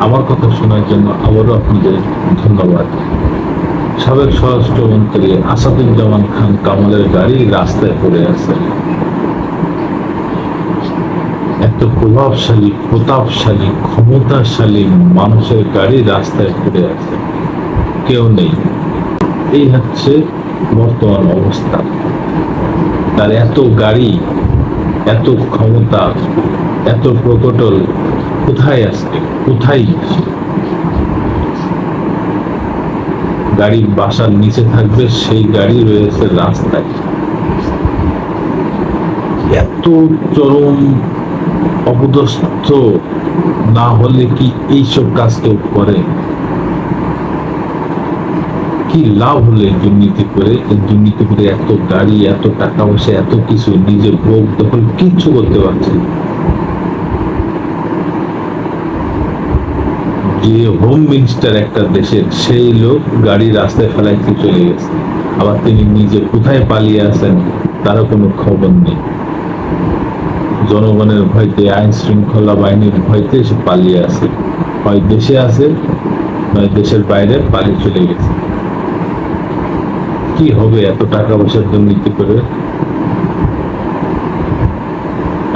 আমার কথা শোনার জন্য আবারও আপনাদের ধন্যবাদ। সাবেক স্বরাষ্ট্রমন্ত্রী আসাদুজ্জামান খান কামালের গাড়ি রাস্তায় পড়ে আছে। এত প্রভাবশালী, প্রতাপশালী, ক্ষমতাশালী মানুষের গাড়ি রাস্তায় পড়ে আছে। কেউ নেই। এই হচ্ছে বর্তমান অবস্থা। তার এত গাড়ি, এত ক্ষমতা, এত প্রকটল কোথায় আছে কোথায় গাড়ি বাসার নিচে থাকবে, সেই গাড়ি রয়েছে রাস্তায়। এত চরম অপদস্থ না হলে কি এইসব কাজ কেউ করে? কি লাভ হলে দুর্নীতি করে? দুর্নীতি করে এত গাড়ি, এত টাকা পয়সা, এত কিছু, নিজের ভোগ দখল, কিচ্ছু করতে পারছে যে হোম মিনিস্টার একটা দেশের সেই লোক গাড়ি রাস্তায় ফেলাইতে চলে গেছে। আবার তিনি নিজে কোথায় পালিয়ে আছেন, তারও কোনো খবর নেই। জনগণের ভয়তে, আইন শৃঙ্খলা বাহিনীর ভয়তে সে পালিয়ে আছে হয় দেশে আছে নয় দেশের বাইরে পালিয়ে চলে গেছে। কি হবে এত টাকা পয়সার দুর্নীতি করে?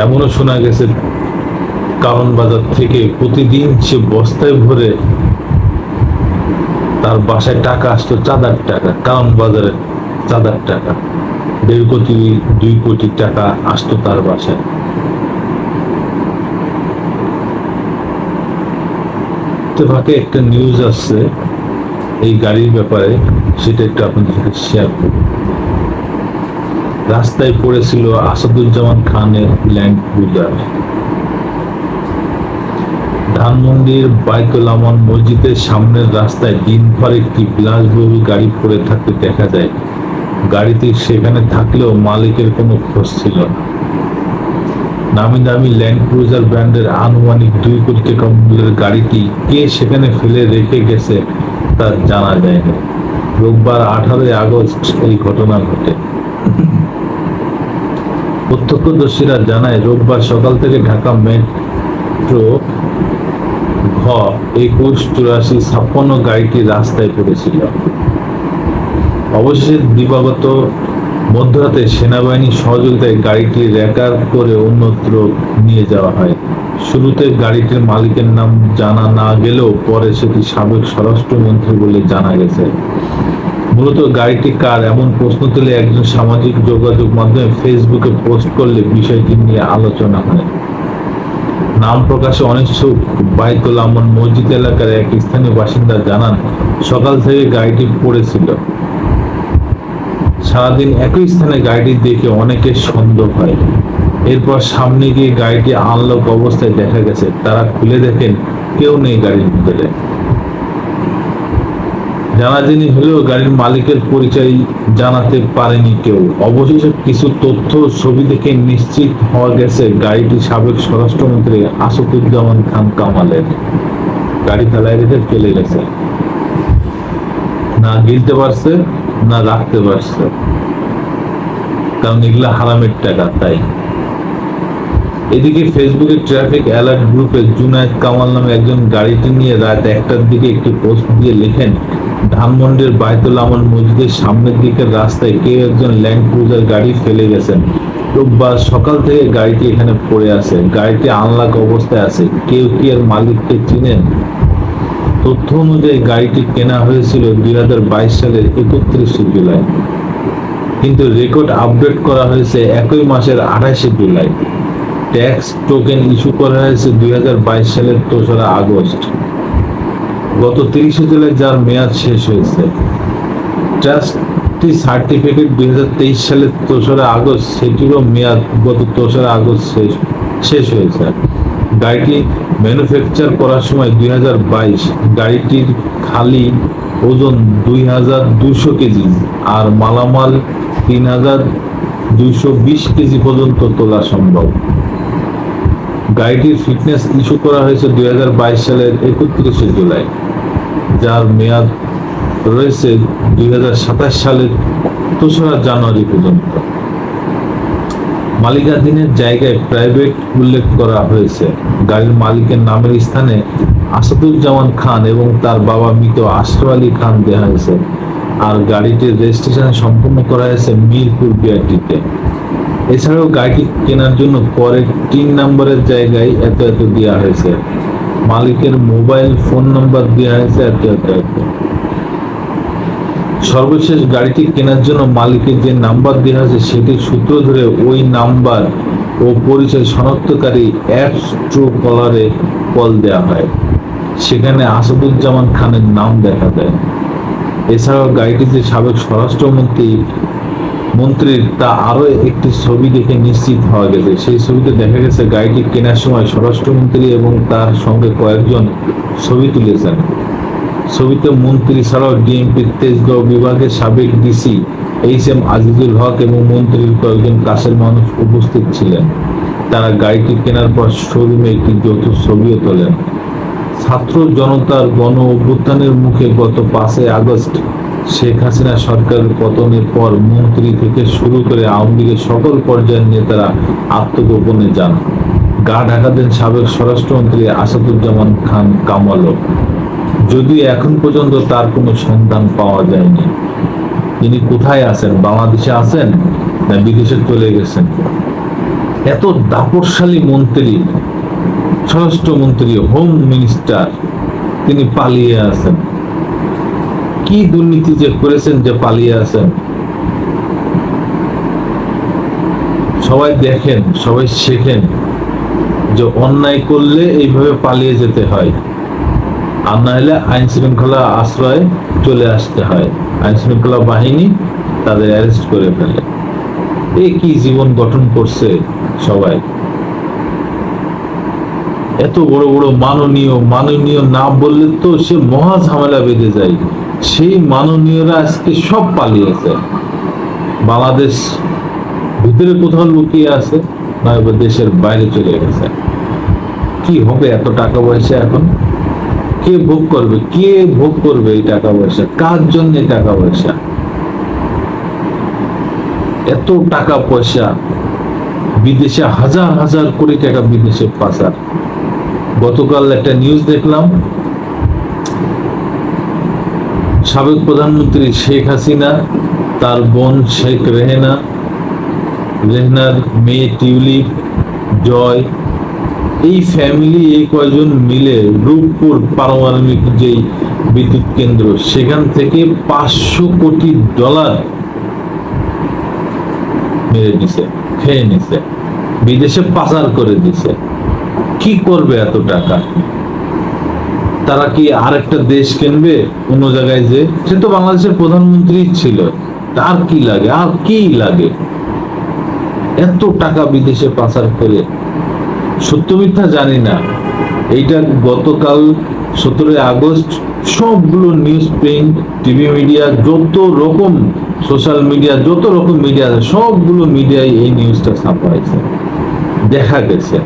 এমনও শোনা গেছে কারণ বাজার থেকে প্রতিদিন সে বস্তায় ভরে তার বাসায় টাকা আসতো চাঁদার টাকা কারণ বাজারে চাঁদার টাকা। দেড় কোটি, দুই কোটি টাকা আসতো তার বাসায়। ইত্তেফাকে একটা নিউজ আসছে, এই গাড়ির ব্যাপারে, সেটা একটু আপনাদের সাথে শেয়ার করব। রাস্তায় পড়েছিল আসাদুজ্জামান খানের ল্যান্ড ক্রুজার ধানমন্ডির বাইতুল আমান মসজিদের সামনের রাস্তায় দিনভর একটি বিলাসবহুল গাড়ি পড়ে থাকতে দেখা যায়। গাড়িটি সেখানে থাকলেও মালিকের কোনো খোঁজ ছিল না। নামি দামি ল্যান্ড ক্রুজার ব্র্যান্ডের আনুমানিক দুই কোটি টাকা মূল্যের গাড়িটি কে সেখানে ফেলে রেখে গেছে তা জানা যায়নি। রোববার আঠারোই আগস্ট এই ঘটনা ঘটে। প্রত্যক্ষদর্শীরা জানায়, রোববার সকাল থেকে ঢাকা মেট্রো ঘ একুশ চুরাশি ছাপ্পান্ন গাড়িটি রাস্তায় পড়েছিল। অবশেষে দিবাগত মধ্যরাতে সেনাবাহিনীর সহযোগিতায় গাড়িটি রেকার করে অন্যত্র নিয়ে যাওয়া হয়। শুরুতে গাড়িটির মালিকের নাম জানা না গেলেও পরে সেটি সাবেক স্বরাষ্ট্রমন্ত্রী বলে জানা গেছে। মূলত গাড়িটি কার এমন প্রশ্ন তুলে একজন সামাজিক যোগাযোগ মাধ্যমে ফেসবুকে পোস্ট করলে বিষয়টি নিয়ে আলোচনা হয়। নাম প্রকাশে অনিচ্ছুক বাইতুল আমন মসজিদ এলাকার এক স্থানীয় বাসিন্দা জানান, সকাল থেকে গাড়িটি পড়েছিল। সারাদিন একই স্থানে গাড়িটি দেখে অনেকের সন্দেহ হয়। এরপর সামনে গিয়ে গাড়িটি আনলক অবস্থায় দেখা গেছে। তারা খুলে দেখেন, কেউ নেই গাড়ির ভিতরে। জানাজানি হলেও গাড়ির মালিকের পরিচয় জানাতে পারেনি কেউ। অবশেষে কিছু তথ্য ছবি দেখে নিশ্চিত হওয়া গেছে, গাড়িটি সাবেক স্বরাষ্ট্রমন্ত্রী আসাদুজ্জামান খান কামালের। গাড়ি ফেলায় রেখে চলে গেছে। না গিলতে পারছে, না রাখতে পারছে। কারণ এগুলা হারামের টাকা, তাই। এদিকে ফেসবুকে ট্রাফিক অ্যালার্ট গ্রুপে জুনায়েদ কামাল নামে একজন গাড়িটি নিয়ে রাত একটার দিকে একটি পোস্ট দিয়ে লেখেন, ধানমন্ডির বাইতুল আমল মসজিদের সামনের দিকের রাস্তায় কেউ একজন ল্যান্ড ক্রুজার গাড়ি ফেলে গেছেন। রোববার সকাল থেকে গাড়িটি এখানে পড়ে আছে। গাড়িটি আনলাক অবস্থায় আছে। কেউ কি এর মালিককে চিনেন? তথ্য অনুযায়ী গাড়িটি কেনা হয়েছিল দুই হাজার বাইশ সালের একত্রিশে জুলাই। কিন্তু রেকর্ড আপডেট করা হয়েছে একই মাসের আঠাশে জুলাই। ট্যাক্স টোকেন ইস্যু করা হয়েছে দুই হাজার বাইশ সালের তেসরা আগস্ট। গত তিরিশে জুলাই যার মেয়াদ শেষ হয়েছে। ট্রাস্টটি সার্টিফিকেট দুই তেইশ সালের তেসরা আগস্ট, সেটিরও মেয়াদ গত তেসরা আগস্ট শেষ শেষ হয়েছে। গাড়িটি ম্যানুফ্যাকচার করার সময় দুই গাড়িটির খালি ওজন দুই কেজি আর মালামাল তিন হাজার দুইশো বিশ কেজি পর্যন্ত তোলা সম্ভব। গাড়িটির ফিটনেস ইস্যু করা হয়েছে দুই সালের একত্রিশে জুলাই, যার মেয়াদ রয়েছে দুই সালের তেসরা জানুয়ারি পর্যন্ত। মালিকাধীনের জায়গায় প্রাইভেট উল্লেখ করা হয়েছে। গাড়ির মালিকের নামের স্থানে আসাদুজ্জামান খান এবং তার বাবা মৃত আশরাফ আলী খান দেওয়া হয়েছে। আর গাড়িটির রেজিস্ট্রেশন সম্পূর্ণ করা হয়েছে মিরপুর বিআরটিতে। এছাড়াও গাড়িটি কেনার জন্য পরে তিন নম্বরের জায়গায় এত এত দেওয়া হয়েছে। মালিকের মোবাইল ফোন নাম্বার দেওয়া হয়েছে এত এত এত। সর্বশেষ গাড়িটি কেনার জন্য মালিকের যে নাম্বার দেওয়া হয়েছে, সেটির সূত্র ধরে ওই নাম্বার ও পরিচয় শনাক্তকারী অ্যাপস ট্রু কলারে কল দেওয়া হয়। সেখানে আসাদুজ্জামান খানের নাম দেখা দেয়। এছাড়াও গাড়িটিতে সাবেক স্বরাষ্ট্রমন্ত্রী মন্ত্রীর তা আরও একটি ছবি দেখে নিশ্চিত হওয়া গেছে। সেই ছবিতে দেখা গেছে, গাড়িটি কেনার সময় স্বরাষ্ট্রমন্ত্রী এবং তার সঙ্গে কয়েকজন ছবি তুলেছেন। ছবিতে মন্ত্রী ছাড়াও ডিএমপির তেজগাঁও বিভাগের সাবেক DC H M Azizul Haque এবং মন্ত্রীর কয়েকজন কাছের মানুষ উপস্থিত ছিলেন। তারা গাড়িটি কেনার পর শোরুমে একটি যৌথ ছবিও তোলেন। ছাত্র জনতার গণ অভ্যুত্থানের মুখে গত পাঁচই আগস্ট শেখ হাসিনা সরকারের পতনের পর মন্ত্রী থেকে শুরু করে আওয়ামী লীগের সকল পর্যায়ের নেতারা আত্মগোপনে যান। গা ঢাকা দেন সাবেক স্বরাষ্ট্রমন্ত্রী আসাদুজ্জামান খান কামালও। যদিও এখন পর্যন্ত তার কোনো সন্ধান পাওয়া যায়নি। তিনি কোথায় আছেন? বাংলাদেশে আছেন না বিদেশে চলে গেছেন? এত দাপটশালী মন্ত্রী, স্বরাষ্ট্রমন্ত্রী হোম মিনিস্টার তিনি পালিয়ে আছেন। কি দুর্নীতি যে করেছেন, যে পালিয়ে আছেন? সবাই দেখেন, সবাই শেখেন যে অন্যায় করলে এইভাবে পালিয়ে যেতে হয়, আর না হলে আইন শৃঙ্খলা আশ্রয়ে চলে আসতে হয়। আইন শৃঙ্খলা বাহিনী তাদের অ্যারেস্ট করে ফেলে। এ কি জীবন গঠন করছে সবাই? এত বড় বড় মাননীয় মাননীয় না বললে তো সে মহা ঝামেলা বেঁধে যায়। সেই মাননীয়রা আজকে সব পালিয়েছে। বাংলাদেশ ভিতরে কোথাও লুকিয়ে আছে, না এবার দেশের বাইরে চলে গেছে। কি হবে এত টাকা পয়সা এখন? কে ভোগ করবে? কে ভোগ করবে এই টাকা পয়সা? কার জন্য টাকা পয়সা? এত টাকা পয়সা বিদেশে, হাজার হাজার কোটি টাকা বিদেশে পাচার। গতকাল একটা নিউজ দেখলাম। সাবেক প্রধানমন্ত্রী শেখ হাসিনা, তার বোন শেখ রেহেনা, রেহনার মেয়ে টিউলিপ, জয়, এই ফ্যামিলি এই কয়জন মিলে রূপপুর পারমাণবিক যেই বিদ্যুৎ কেন্দ্র, সেখান থেকে পাঁচশো কোটি ডলার মেরে দিছে খেয়ে নিছে, বিদেশে পাচার করে দিছে। কি করবে এত টাকা? তারা কি আরেকটা দেশ কিনবে? অন্য জায়গায় যে? সে তো বাংলাদেশের প্রধানমন্ত্রী ছিল। তার কি লাগে? আর কি লাগে? এত টাকা বিদেশে পাচার করে। সত্য মিথ্যা জানি না। এইটা গতকাল সতেরোই আগস্ট সবগুলো নিউজ প্রিন্ট টিভি মিডিয়া যত রকম সোশ্যাল মিডিয়া যত রকম মিডিয়া সবগুলো মিডিয়ায় এই নিউজটা ছাপা হয়েছে দেখা গেছে।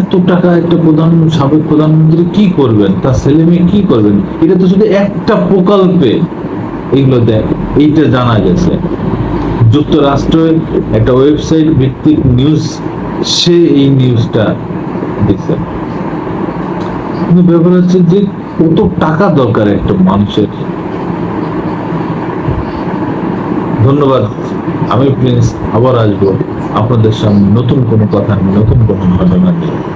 এত টাকা একটা প্রধান, সাবেক প্রধানমন্ত্রী কি করবেন? তার ছেলে মেয়ে কি করবেন? এটা তো শুধু একটা প্রকল্পে দেখ এইটা জানা গেছে। যুক্তরাষ্ট্রের একটা ওয়েবসাইট ভিত্তিক নিউজ, সে এই নিউজটা দিচ্ছে কিন্তু ব্যাপার হচ্ছে যে কত টাকা দরকার একটা মানুষের। ধন্যবাদ। আমি প্রিন্স, আবার আসব। আপনাদের সামনে নতুন কোনো কথা নতুন কোনো ঘটনা নিয়ে।